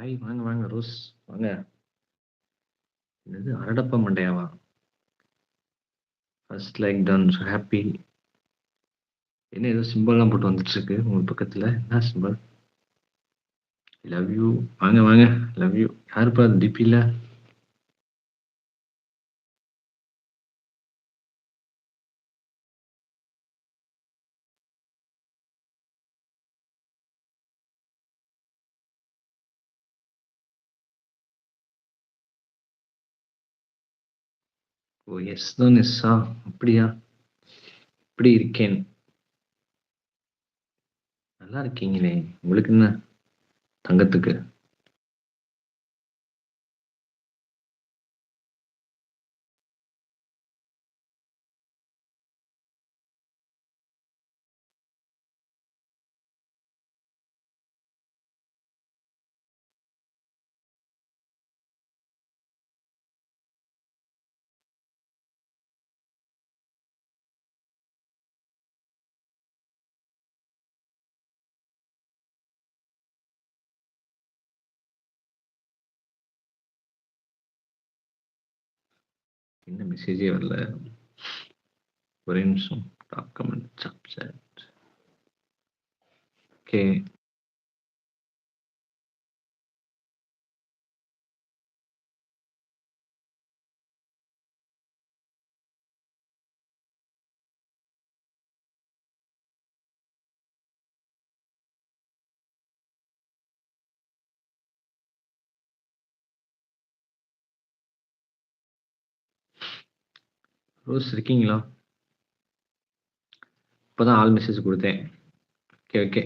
Hi வாங்க, வாங்க Rose வாங்க. என்னது அரடப்பா மண்டையாவா? First like done so happy என்ன ஏதோ சிம்பல்லாம் போட்டு வந்துட்டுருக்கு உங்கள் பக்கத்துல. என்ன சிம்பல்? Love you. வாங்க, வாங்க. Love you. யாருப்பா டிபியில் ஓ! எஸ் தான் எஸ்ஸா? அப்படியா? இப்படி இருக்கேன்? நல்லா இருக்கீங்களே! உங்களுக்கு என்ன? தங்கத்துக்கு. என்ன மெசேஜே வரல. ஒரே நிமிஷம். டாப் கமெண்ட் சாப் சாட். ஓகே. ரோஸ் இருக்கீங்களா? இப்போதான் ஆல் மெசேஜ் கொடுத்தேன் okay, okay.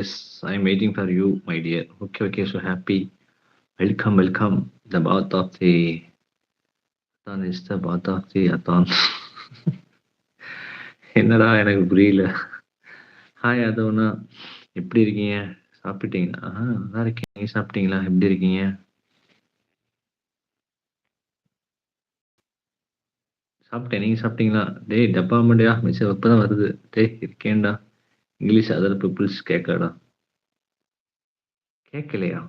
Yes I am waiting for you my dear. Okay, okay. So happy welcome, welcome. The path of the அதான் is the path of the அதான். என்னடா எனக்கு புரியல. ஹாய் அதோனா. எப்படி இருக்கீங்க? சாப்பிட்டீங்களா? ஆ நல்லா இருக்கேன். நீங்க சாப்பிட்டீங்களா? எப்படி இருக்கீங்க? சாப்பிட்டேன். நீங்க சாப்பிட்டீங்களா? டேய் டப்பா மண்டியா மெசேஜ் இப்பதான் வருது. டேய் இருக்கேன்டா. இங்கிலீஷ் அதர் பீப்புள்ஸ் கேட்காடா கேட்கலையா?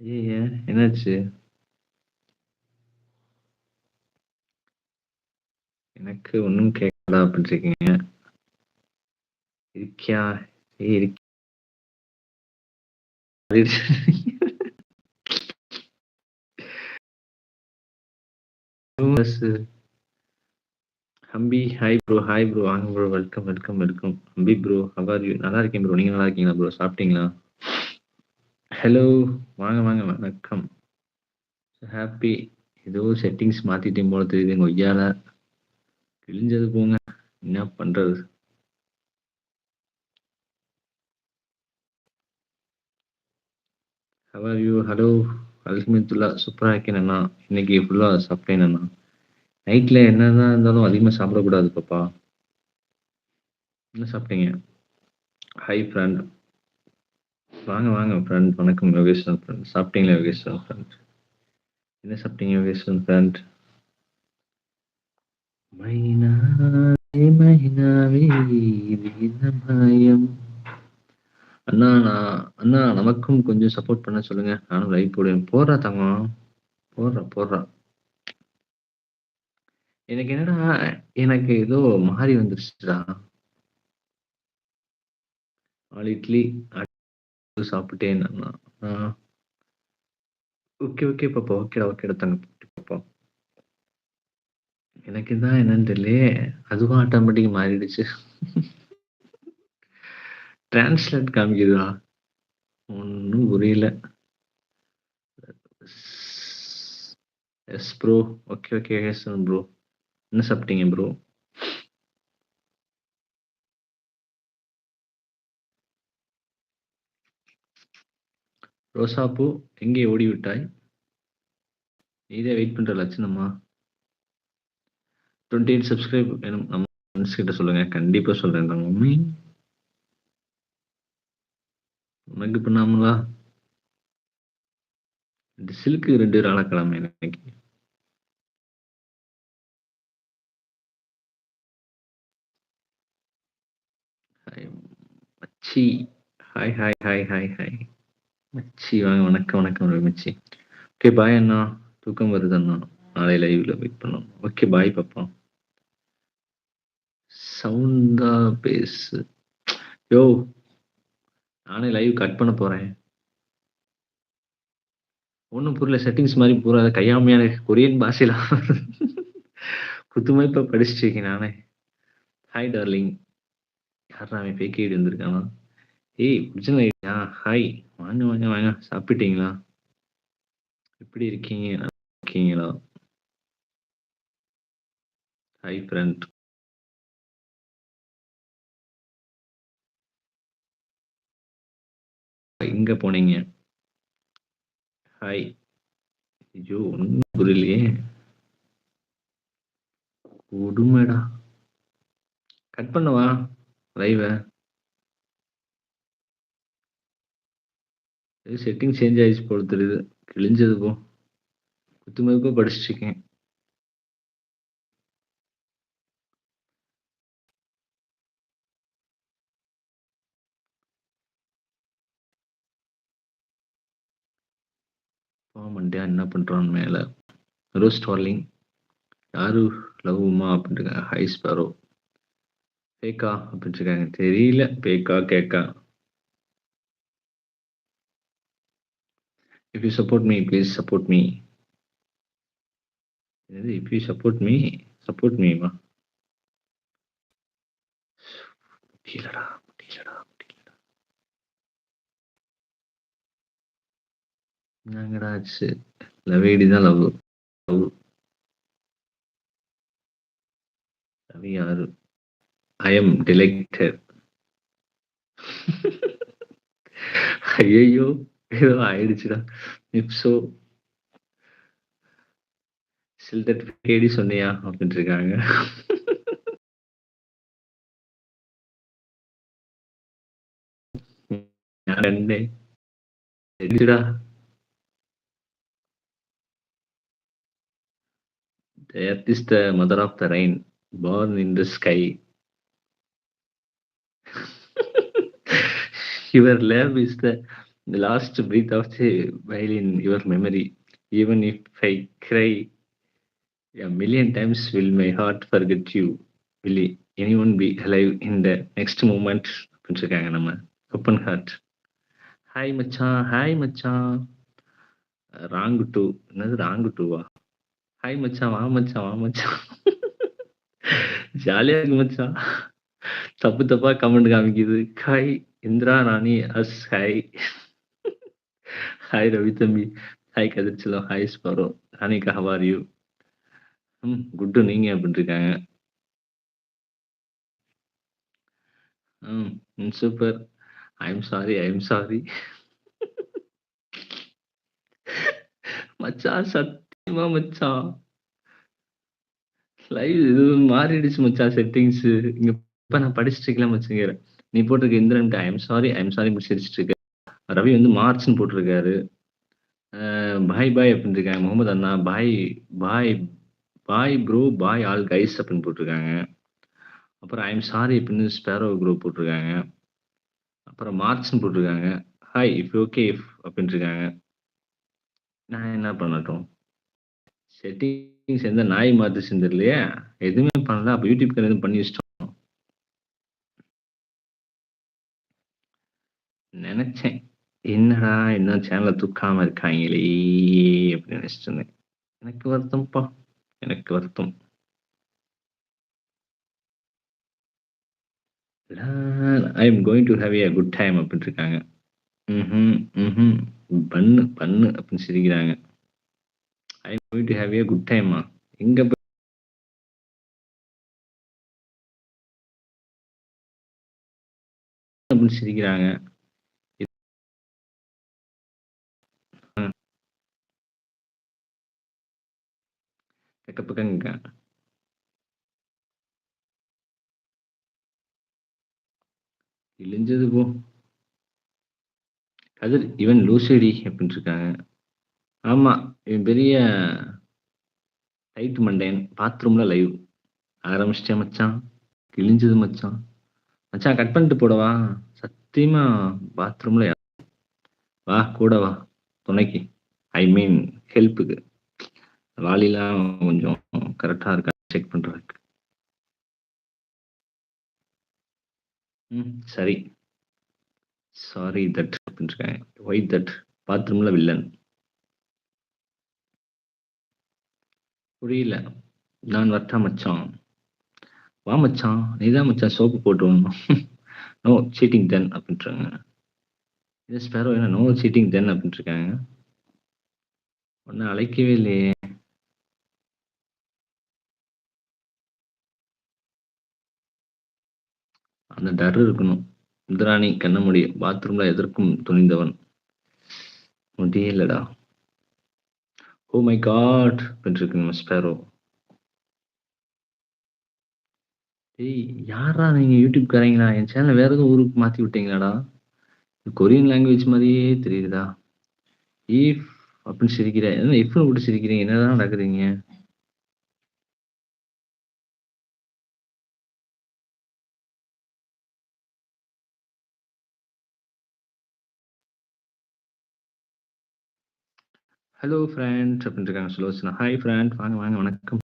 ஏ என்னாச்சு? எனக்கு ஒண்ணும் அப்படின்னு இருக்கீங்க இருக்கியா? ஏ இருக் Hampi hi bro, hi bro. வாங்க bro. Welcome, welcome, welcome. Hampi bro, how are you? நல்லா இருக்கேன் ப்ரோ. நீங்க நல்லா இருக்கீங்களா ப்ரோ? சாப்பிட்டீங்களா? ஹலோ. வாங்க, வாங்க. வணக்கம். ஹாப்பி ஏதோ செட்டிங்ஸ் மாத்திட்டேன் போல தெரியுது எங்க ஒய்யால. கிழிஞ்சது போங்க. என்ன பண்றது? How are you? ஹலோ. அல்ஹம்துலில்லா. சூப்பரா இருக்கேன் அண்ணா. இன்னைக்கு ஃபுல்லா சாப்பிட்டேன் அண்ணா. நைட்ல என்னதான் இருந்தாலும் அதிகமா சாப்பிடக்கூடாது பாப்பா. என்ன சாப்பிட்டீங்க? Hi friend. வாங்க, வாங்க ஃப்ரெண்ட். வணக்கம் யோகேஸ்வரன் ஃப்ரெண்ட். சாப்பிட்டீங்களா யோகேஸ்வரன் ஃப்ரெண்ட்? என்ன சாப்பிட்டீங்க யோகேஸ்வரன் ஃப்ரெண்ட்? மைனாவே மைனாவே இது என்ன மாயம்? அண்ணா நான் அண்ணா நமக்கும் கொஞ்சம் சப்போர்ட் பண்ண சொல்லுங்க. நானும் லைவ் போடுவேன். போடுறா தங்கம். போடுறா, போடுறா. எனக்கு என்னடா எனக்கு ஏதோ மாறி வந்துருச்சுடா. ஆல் இட்லி சாப்பிட்டேன் அண்ணா. ஓகே, ஓகே பாப்பா. ஓகேடா, ஓகேடா தங்கம். பாப்பா. எனக்கு தான் என்னன்னு தெரியல அதுவும் ஆட்டோமேட்டிக் மாறிடுச்சு. டிரான்ஸ்லேட் காமிக்குதா? ஒன்றும் புரியல. Yes bro. Okay, okay. Yes bro. என்ன சாப்பிட்டீங்க ப்ரோ? ரோசாப்பூ எங்கே ஓடிவிட்டாய்? இதே வெயிட் பண்ற லட்சணமா? 28 சப்ஸ்கிரைப் வேணும். நம்ம ஃப்ரெண்ட்ஸ் கிட்ட சொல்லுங்க. கண்டிப்பா சொல்றேன் உனக்கு பண்ணாமலா சிலுக்கு ரெண்டு வியாழக்கிழமை இன்னைக்கு. மச்சி. Hi hi hi hi hi. மச்சி வாங்க வணக்கம் வணக்கம் மச்சி. ஓகே பாய் அண்ணா. தூக்கம் வருது அண்ணா. நாளை லைவ்ல வெயிட் பண்ணோம் ஓகே பாய் பாப்பா. சவுண்டா பேசு. யோ நானே லைவ் கட் பண்ண போறேன். ஒன்றும் புரியல. செட்டிங்ஸ் மாதிரி பூரா கையாமையான கொரியன் பாஷையில் குத்துமதிப்பா படிச்சுட்டு இருக்கேன் நானே. Hi darling. யாரா அவன் ஃபேக் ஐடி வந்திருக்கானா? ஏய் ஒரிஜினல் ஐடியா? ஹாய். வாங்க, வாங்க, வாங்க. சாப்பிட்டீங்களா? எப்படி இருக்கீங்க? இருக்கீங்களா? Hi friend. எங்க போனீங்க? ஹாய். ஐயோ! ஒன்றும் புரியலையே. உடுமைடா கட் பண்ணவா? லைவ? செட்டிங் சேஞ்ச் ஆயிடுச்சு போல தெரியுது. கிழிஞ்சது போ. குத்துமதிப்பா படிச்சுட்டு இருக்கேன். பாவம் என்ன பண்றான் மேல? Rose darling. யாரு love Uma hi sparrow sparrow. அப்படின்னு இருக்காங்க தெரியல. பேக்கா கேக்கா. If you support me please support me. என்னது if you support me support மீமா முடியலடா, முடியலடா, முடியலடா. என்னங்கடா ஆச்சு? லவ் தான் லவ். லவ். ரவி யாரு? I am delighted. ஐயோ ஏதோ ஆயிடுச்சுடா. இப்சோ சில்தட் பேடி சொன்னியா? அப்படின்ட்டு இருக்காங்க 2 தெரிஞ்சுடா. The earth is the mother of the rain, born in the sky. Your love is the last breath of the while in your memory. Even if I cry a million times, will my heart forget you? Will anyone be alive in the next moment? அப்படின்ட்டுருக்காங்க நம்ம. Open heart. Hi மச்சான், hi மச்சான். Wrong 2 என்னது wrong 2வா? Hi மச்சான், வா மச்சான், வா மச்சான். ஜாலியா இருக்கு மச்சான். தப்பு தப்பா கமெண்ட் காமிக்குது. ஹாய் இந்திரா ராணி அஸ் ஹாய். ஹாய் ரவி தம்பி. Hi கதிர்ச்செல்வம். Hi sparrow. ராணிகா how are you? ம் குட்டு நீங்க அப்படின்ட்டுருக்காங்க. ம். ம் super. I sorry, I sorry. மச்சான் சத்தியமா மச்சான். லைவ் இது மாறிடுச்சு மச்சான் செட்டிங்ஸ் இங்க இப்ப நான் படிச்சுட்டு இருக்கலாம் மச்சுங்கிறேன். நீ போட்டிருக்க Indran I sorry, I sorry சிரிச்சுட்டு இருக்க. ரவி வந்து மார்ச்னு போட்டிருக்காரு. பாய் பாய் பாய் அப்படின்ட்டுருக்காங்க. முகமது அண்ணா bye bye bye bro, bye all guys அப்படின்னு போட்டிருக்காங்க. அப்புறம் ஐ சாரி அப்படின்னு ஸ்பேரோ குரூப் போட்டிருக்காங்க. அப்புறம் மார்க்ஸ்னு போட்டிருக்காங்க. ஹாய் இஃப் ஓகே இஃப் அப்படின்ட்டுருக்காங்க. நான் என்ன பண்ணட்டும்? செட்டிங்ஸ் எந்த நாய் மாத்துச்சுன்னு செஞ்சிடலையே எதுவுமே பண்ணல. அப்போ யூடியூப் எதுவும் பண்ணி வச்சிட்டோம் நினைச்சேன் என்னடா இன்னும் சேனலை தூக்காம இருக்காங்களே! அப்படின்னு நினைச்சிட்டு இருந்தேன். எனக்கு வருத்தம்ப்பா. எனக்கு வருத்தம். I am going to have a good time அப்படின்ட்டுருக்காங்க. ம் ம் பண்ணு, பண்ணு அப்படின்னு சிரிக்கிறாங்க. I am going have a good டைம்மா எங்க அப்படின்னு சிரிக்கிறாங்க. இ பக்கங்க. கிழிஞ்சது போ. கதிர் இவன் லூசடி அப்படின்னு இருக்காங்க ஆமா. இவன் பெரிய டைட் மண்டையன். பாத்ரூம்ல லைவ். ஆரம்பிச்சுட்டேன் மச்சான். கிழிஞ்சது மச்சான். மச்சான் கட் பண்ணிட்டு போடவா? சத்தியமா பாத்ரூம்ல யா வா கூட வா. துணைக்கு. ஐ மீன் ஹெல்ப்புக்கு. வாலிலாம் கொஞ்சம் கரெக்ட்டா இருக்கான்னு செக் பண்றதுக்கு. ம். சரி. Sorry that அப்டின்ருக்காங்க. Why that? பாத்ரூம்ல வில்லன். புரியல. நான் வரட்டா மச்சான்? வா மச்சான். நீ தான் மச்சான் சோப்பு போட்டு வரணும் நோ சீட்டிங் தென் அப்படின்றாங்க இது ஸ்பேரோ என்ன நோ சீட்டிங் தென் இருக்காங்க ஒன்னை அழைக்கவே இல்லையே! அந்த டர் இருக்கணும். இந்திராணி கண்ண பாத்ரூம்ல எதற்கும் துணிந்தவன். முடியலடா. Oh oh my god! அப்டின்ருக்கு நம்ம ஸ்பேரோ. டேய் யார்றா யூடியூப் யூடியூப்காரங்களா? என் சேனல் வேற எதுவும் ஊருக்கு மாத்தி விட்டீங்களாடா? கொரியன் லாங்குவேஜ் மாதிரியே தெரியுதுடா. ஈஃப் அப்படின்னு சிரிக்கிறேன் என்ன இஃப்னு போட்டு சிரிக்கிறீங்க? என்னதான் நடக்குதுங்க? ஹலோ ஃபிரெண்ட் அப்டின்ருக்காங்க சுலோச்சனா. ஹாய் ஃப்ரெண்ட் வாங்க, வாங்க. வணக்கம்.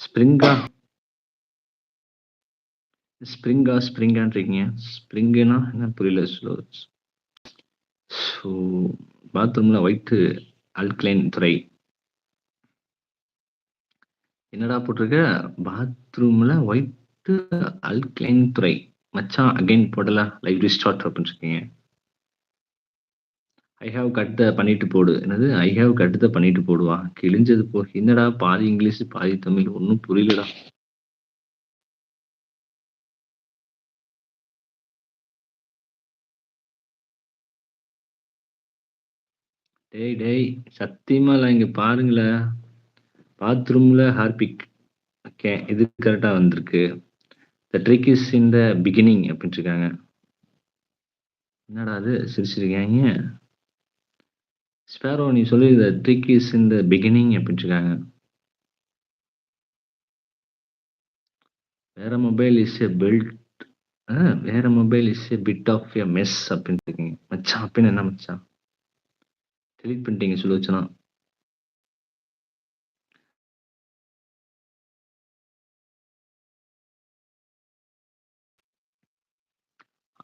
ஸ்ப்ரிங்கா? ஸ்ப்ரிங்கா, ஸ்ப்ரிங்கான்றீங்க. ஸ்ப்ரிங்குன்னா என்ன புரியல ஸ்லோஸ் ஸோ பாத்ரூம்ல ஒயிட்டு அல்க்ளைன் துறை. என்னடா போட்டிருக்க பாத்ரூம்ல ஒயிட்டு அல்க்ளைன் துறை. மச்சான் அகைன் போடலா லைவ் ரிஸ்டார்ட் அப்டின்ருக்கீங்க. ஐ ஹாவ் கட் த பண்ணிட்டு போடு. என்னது? ஐ ஹாவ் கட் த பண்ணிட்டு போடுவா? கிழிஞ்சது போ. என்னடா பாதி இங்கிலீஷ், பாதி தமிழ். ஒன்றும் புரியலடா. டேய் டேய் சத்தியமா இங்கே பாருங்களேன். பாத்ரூமில் ஹார்பிக். ஓகே. இது கரெக்டாக வந்திருக்கு. The trick is in the beginning அப்டின்ருக்காங்க. என்னடா இது சிரிச்சிருக்காங்க ஸ்பேரோ நீ சொல்லு the trick is in the beginning அப்டின்ருக்காங்க. வேற மொபைல் இஸ் எ பில்ட் வேற mobile is a bit of a mess அப்டின்ருக்கீங்க. மச்சான் அப்படின்னு என்ன மச்சான்? டெலீட் பண்ணிட்டீங்க Sulochana.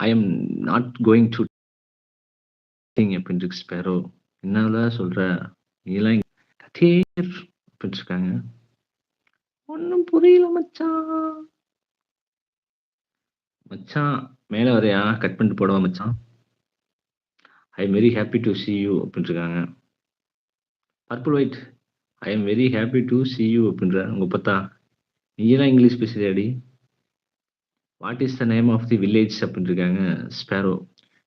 I am not going to think அப்டின்ருக்கு sparrow என்னதான் சொல்ற? நீலாம் கத்தீர் அப்டின்ருக்காங்க. ஒன்றும் புரியல மச்சான். மச்சான் மேலே வரையா கட் பண்ணிட்டு போடவா மச்சான்? I am very happy to see you அப்டின்ருக்காங்க. Purple white. I am very happy to see you அப்படின்ற உங்க பார்த்தா நீலாம் English பேசுறியாடி? What is the name of the village அப்படின்னு இருக்காங்க sparrow.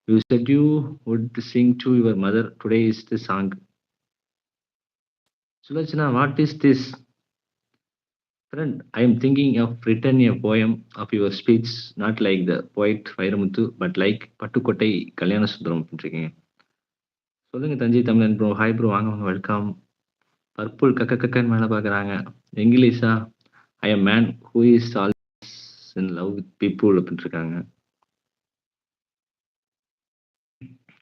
You said you would sing to your mother. Today is the song. Sulochana what is this? Friend I am thinking of written a poem of your speech not like the poet Vairamuthu but like Pattukkottai Kalyana Sundaram அப்டின்ருக்கீங்க. சொல்லுங்க தஞ்சை தமிழன் bro. Hi bro. வாங்க, வாங்க. Welcome. Purple கக்க கக்கன்னு மேல பாக்குறாங்க. இங்கிலீஷா? I am man who is all in love with அப்படின்னு இருக்காங்க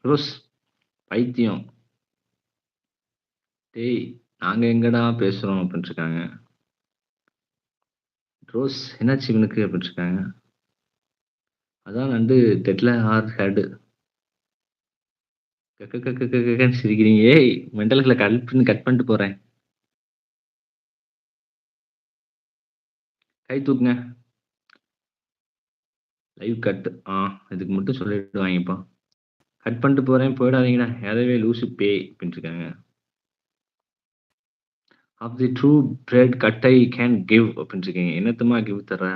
rose பைத்தியம். டேய் நாங்க எங்கடா பேசுறோம் அப்டின்ருக்காங்க. ரோஸ் என்னாச்சு இவனுக்கு அப்டின்ருக்காங்க. அதான் வந்து டெட்ல ஆர் ஹேடு கக்க கக்க கக்கன்னு சிரிக்கிறீங்க. ஏய் மெண்டல்கள கட் பண்ணி கட் பண்ணிட்டு போறேன். கை தூக்குங்க. Live cut. ஆ இதுக்கு மட்டும் சொல்லிடுவாய்ங்கப்பா. கட் பண்ணிட்டு போகிறேன் போயிடாதீங்கண்ணா எதவே லூசு பே அப்படின்ட்டுருக்காங்க of the true bread cut I can give அப்படின்ட்டுருக்கீங்க என்னத்தமா கிவ் தர்ற?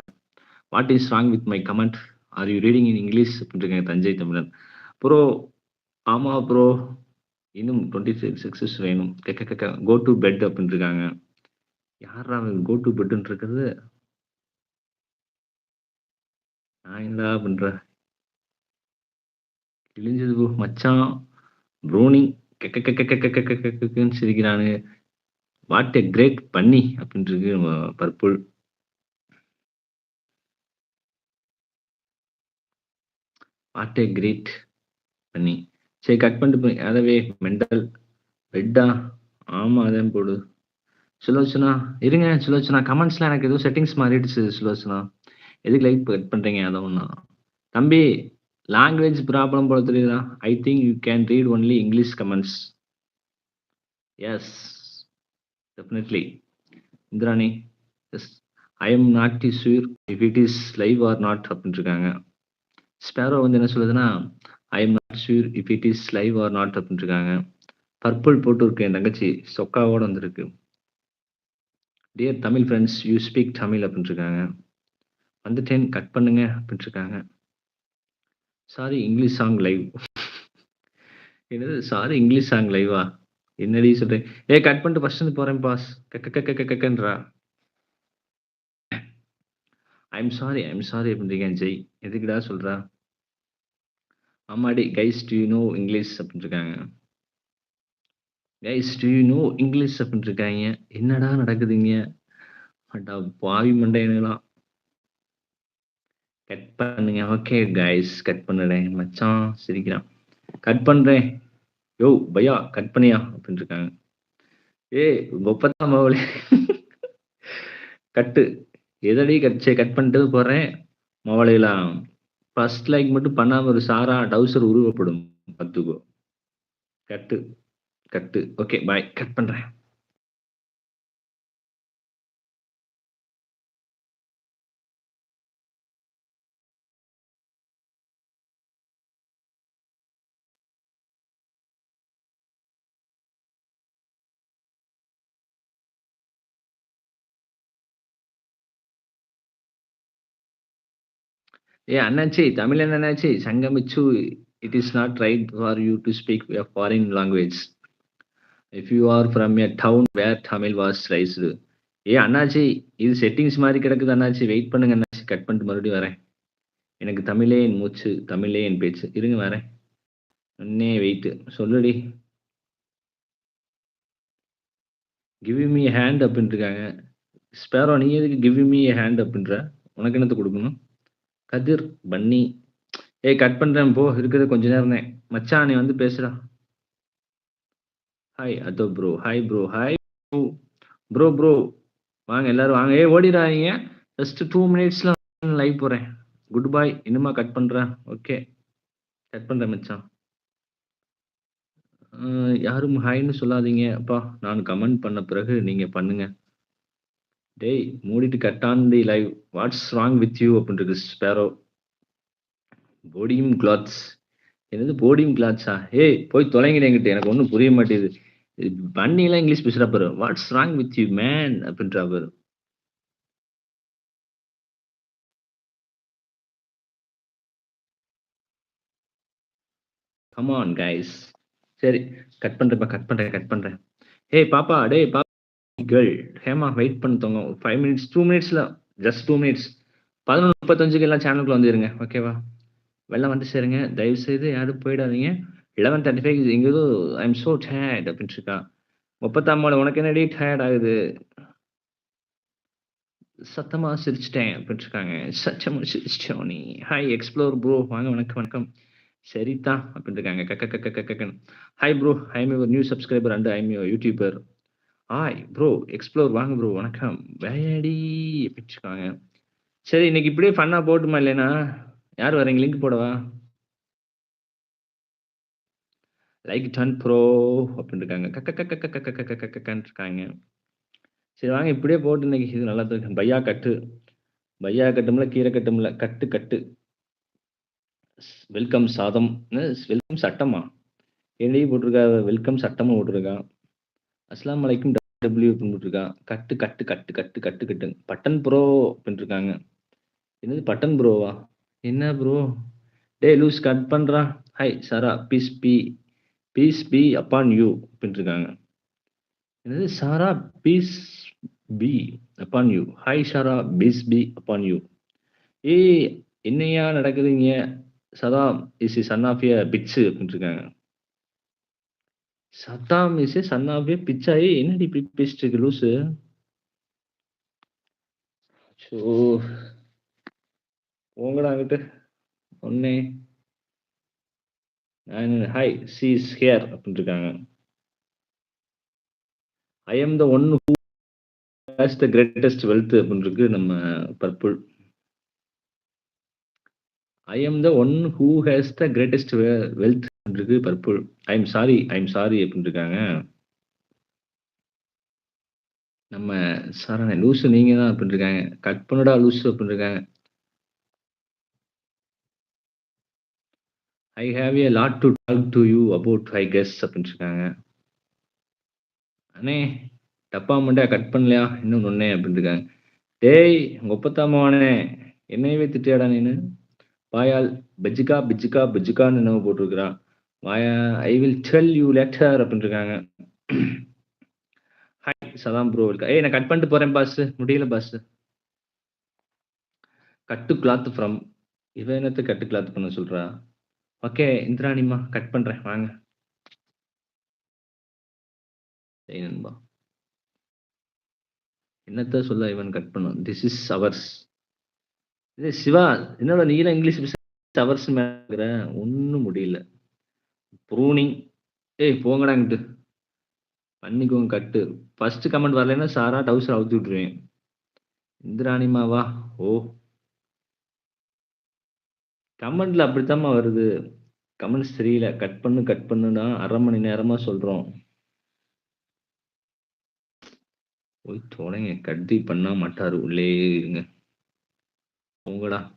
What is wrong with my comment? Are you reading in English அப்டின்ருக்காங்க Thanjai தமிழன். ப்ரோ ஆமா ப்ரோ. இன்னும் டுவெண்ட்டி சிக்ஸ் சிக்ஸஸ் வேணும். கக்க கக்க கோ டூ பெட் அப்படின்ட்டுருக்காங்க யார்றா கோ டூ பெட்டுன்ருக்கிறது? நான் என்னடா பண்ற கிழிஞ்சது ப்ரோ. மச்சான் ப்ரோனி கெக்க கெக்க கெக்க கெக்க கெக்கன்னு சிரிக்கிறானு வாட் எ கிரேட் பண்ணி அப்படின்ட்டு நம்ம பர்பிள். வாட் எ கிரேட் பண்ணி சரி கட் பண்ணிட்டு போய் அதவே மெண்டல் ரெட்டா? ஆமா அதான் போடு. சுலோச்சனா இருங்க சுலோச்சனா கமெண்ட்ஸ்லாம் எனக்கு எதுவும் செட்டிங்ஸ் மாறிடுச்சு சுலோச்சனா. எதுக்கு லைக் கட் பண்ணுறீங்க அதை ஒண்ணா. தம்பி லாங்குவேஜ் ப்ராப்ளம் போல தெரியுதா? I think you can read only English comments. Yes. Definitely. Indrani yes. I am not the sure if it is live or not அப்படின்னு இருக்காங்க. ஸ்பேரோ வந்து என்ன சொல்லுதுன்னா, I am not sure if it is live or not அப்படின்னு இருக்காங்க. Purple போட்டுருக்கு என் தங்கச்சி. சொக்காவோட வந்திருக்கு. Dear Tamil friends you speak Tamil அப்படின்னு இருக்காங்க. வந்துட்டேன் கட் பண்ணுங்க அப்படின்ட்டு இருக்காங்க. Sorry English song live. என்னது சாரி இங்கிலீஷ் சாங் லைவா? என்னடி சொல்றேன் ஏய் கட் பண்ணிட்டு ஃபர்ஸ்ட் இருந்து போறேன் பாஸ். கக்க கக்க கக்கன்றா. I am sorry I'm sorry அப்படின்றீங்க ஜெய். எதுக்குடா சொல்றா? ஆமாடி guys do you know English அப்படின்னு இருக்காங்க. Guys do you know English அப்படின்னு இருக்காங்க. என்னடா நடக்குதுங்க? அட பாவி மண்டையனுங்களா. கட் பண்ணுங்க. ஓகே கைஸ் கட் பண்ணுறேன். மச்சான் சிரிக்கிறான். கட் பண்ணுறேன் யோ பையா கட் பண்ணியா அப்படின்னு இருக்காங்க. ஏய் முப்பத்தாம் மவளே கட்டு. எதடி கட் சரி கட் பண்ணிட்டு போடுறேன் மாவளையெல்லாம் ஃபர்ஸ்ட் லைக் மட்டும் பண்ணாமல் ஒரு சாரா டவுசர் உருவப்படும். பாத்துக்கோ. கட்டு. கட்டு. Okay bye. கட் பண்ணுறேன் ஏய் அண்ணாச்சி தமிழ் அண்ணாச்சி சங்கமிச்சு it is not right for you to speak a foreign language. If you are from a town where Tamil was raised. ஏய் அண்ணாச்சி இது செட்டிங்ஸ் மாதிரி கிடக்குது அண்ணாச்சி வெயிட் பண்ணுங்க அண்ணாச்சி கட் பண்ணிட்டு மறுபடியும் வரேன். எனக்கு தமிழே என் மூச்சு, தமிழே என் பேச்சு. இருங்க வரேன். இன்னே வெயிட்டு சொல்லுடி. கிவ் மீ ஹேண்ட் அப்படின்ட்டு இருக்காங்க. ஸ்பேரோ நீ எதுக்கு கிவ் மீ ஹேண்ட் அப்படின்ற? உனக்கு என்னத்தை கொடுக்கணும் கதிர், பன்னி. ஏய் கட் பண்றேன் போ. இருக்கிறது கொஞ்ச நேரம் தான். மச்சான் நீ வந்து பேசுடா. ஹாய் அதோ bro. Hi bro. Hi bro. Bro bro. வாங்க எல்லாரும் வாங்க. ஏ ஓடிடாதீங்க. ஜஸ்ட் டூ மினிட்ஸ்ல லைவ் போறேன். Good bye. இன்னுமா கட் பண்றேன். ஓகே. கட் பண்றேன் மச்சான். யாரும் ஹாய்னு சொல்லாதீங்க. அப்பா நான் கமெண்ட் பண்ண பிறகு நீங்க பண்ணுங்க. டேய் மூடிட்டு cut on the live. What's wrong with you அப்படின்னு இருக்கு ஸ்பேரோ. போடியும் கிளாத்ஸ். என்னது போடியும் கிளாத்ஸா? ஏய் போய் தொலைங்கடி என்கிட்ட. எனக்கு ஒன்றும் புரிய மாட்டேங்குது. பண்ணிலாம் இங்கிலீஷ் பேசுறா பாரு. What's wrong with you man அப்படின்ற பாரு. Come on guys. சரி கட் பண்றேன்ப்பா கட் பண்றேன் கட் பண்றேன். ஏய் பாப்பா டேய் பாப்பா கேர்ள் ஹேமா வெயிட் பண்ண தூங்க 5 மினிட்ஸ் டூ மினிட்ஸ்ல ஜஸ்ட் டூ மினிட்ஸ் 11:35க்கு எல்லாம் சேனலுக்குள்ள வந்துருங்க. ஓகேவா? வெளில வந்து சேருங்க. தயவு செய்து யாரும் போயிடாதீங்க. லெவன் தேர்ட்டி ஃபைவ் எங்கேயோ ஐ எம் ஸோ டயர்ட் அப்படின்னு இருக்கா. 30ஆம் உனக்கு என்னடி டயர்ட் ஆகுது? சத்தமாக சிரிச்சுட்டேன் அப்படின்ட்டு இருக்காங்க. சத்தமா சிரிச்சிட்டோம் நீ. ஹாய் எக்ஸ்ப்ளோர் ப்ரோ வாங்க வணக்கம் வணக்கம். சரிதா அப்படின்னு இருக்காங்க. கக்க கக்க கக்க கக்கன்னு. Hi bro I am your new subscriber and I am your YouTuber. Hi bro explore வாங்க ப்ரோ வணக்கம். வேடி அப்படின்னு சரி இன்னைக்கு இப்படியே ஃபன்னா போட்டுமா இல்லைனா? யார் வரீங்க லிங்க் போடவா? லைக் டன் ப்ரோ அப்படின்னு இருக்காங்க. கக்க கக்க கக்க கக்க கக்க கக்கன்னு இருக்காங்க. சரி வாங்க இப்படியே போட்டு இன்னைக்கு இது நல்லா தான் இருக்கு. பையா கட்டு. பையா கட்டும்ல கீரை கட்டும்ல கட்டு கட்டு. வெல்கம் சாதம். வெல்கம் சட்டமா? என்னையும் போட்டிருக்கா? வெல்கம் சட்டமும் போட்டிருக்கா. அஸ்லாம் அலைக்கும் டபிள்யூ அப்படின்னு கட்டு கட்டு கட்டு கட்டு கட்டு கட்டு. பட்டன் ப்ரோ அப்படின்னு இருக்காங்க. என்னது பட்டன் ப்ரோவா? என்ன ப்ரோ? டேய் லூஸ் கட் பண்ணுறா hi Sara peace be peace be upon you அப்படின்னு இருக்காங்க. என்னது Sara peace be upon you. Hi Sara peace be upon you. ஏய் என்னய்யா நடக்குதுங்க? Sadha is son of a bitch அப்படின்னு இருக்காங்க. சத்தாம் மிஸ் சன்னாவே பிச்சாயி என்னடி இப்படி பேசிட்டு இருக்கு லூசு? ஸோ போங்கடா அங்கிட்டு. ஒன்னே. ஹாய் சி இஸ் ஹியர் அப்படின்னு இருக்காங்க. I am the one who has the greatest wealth அப்படின்னு இருக்கு நம்ம purple I am the one who has the greatest wealth இருக்கு purple I am sorry I am sorry அப்படின்னு இருக்காங்க நம்ம சாரண லூசு நீங்க தான் அப்படின்னு இருக்காங்க கட் பண்ணடா லூசு அப்படின்னு இருக்காங்க I have a lot to talk to you about I guess அப்படின்னு இருக்காங்க அண்ணே டப்பா மண்டா கட் பண்ணலையா? இன்னும் ஒன்னே அப்படின்னு இருக்காங்க டேய் உங்க ஒப்பத்தாமாவானே என்னையவே திட்டியாடா நீனு? பாயால் பெஜிகா பிஜிகா பிஜிகான்னு என்னவோ போட்டிருக்கிறான் I will uh, tell you letter அப்படின்னு இருக்காங்க ஹாய் சதாம் ப்ரோ இருக்கா ஏய் நான் கட் பண்ணிட்டு போறேன் பாஸ் முடியல பாஸ் கட்டு கிளாத் ஃப்ரம் இவன் என்னத்தை கட்டு கிளாத் பண்ண சொல்றா? ஓகே இந்திராணிம்மா கட் பண்றேன் வாங்க. நண்பா. என்னத்த சொல்ல இவன் கட் பண்ணும் திஸ் இஸ் அவர்ஸ் இது சிவா என்னோட நீல இங்கிலீஷ் அவர்ஸ் மேல ஒன்றும் முடியல. ப்ரூனிங் ஏய் போங்கடாங்கிட்டு பண்ணிக்கோங்க கட்டு. ஃபர்ஸ்ட் கமெண்ட் வரலைன்னா சாரா டவுசர் அவுத்து விட்டுருவேன். இந்திராணிமாவா ஓ. கமெண்ட்ல அப்படித்தாம்மா வருது. கமெண்ட்ஸ் தெரியல. கட் பண்ணு கட் பண்ணுனா அரை மணி நேரமா சொல்றோம். போய் தொடங்க கட்டி பண்ணா மாட்டாரு. உள்ளே இருங்க. போங்கடா.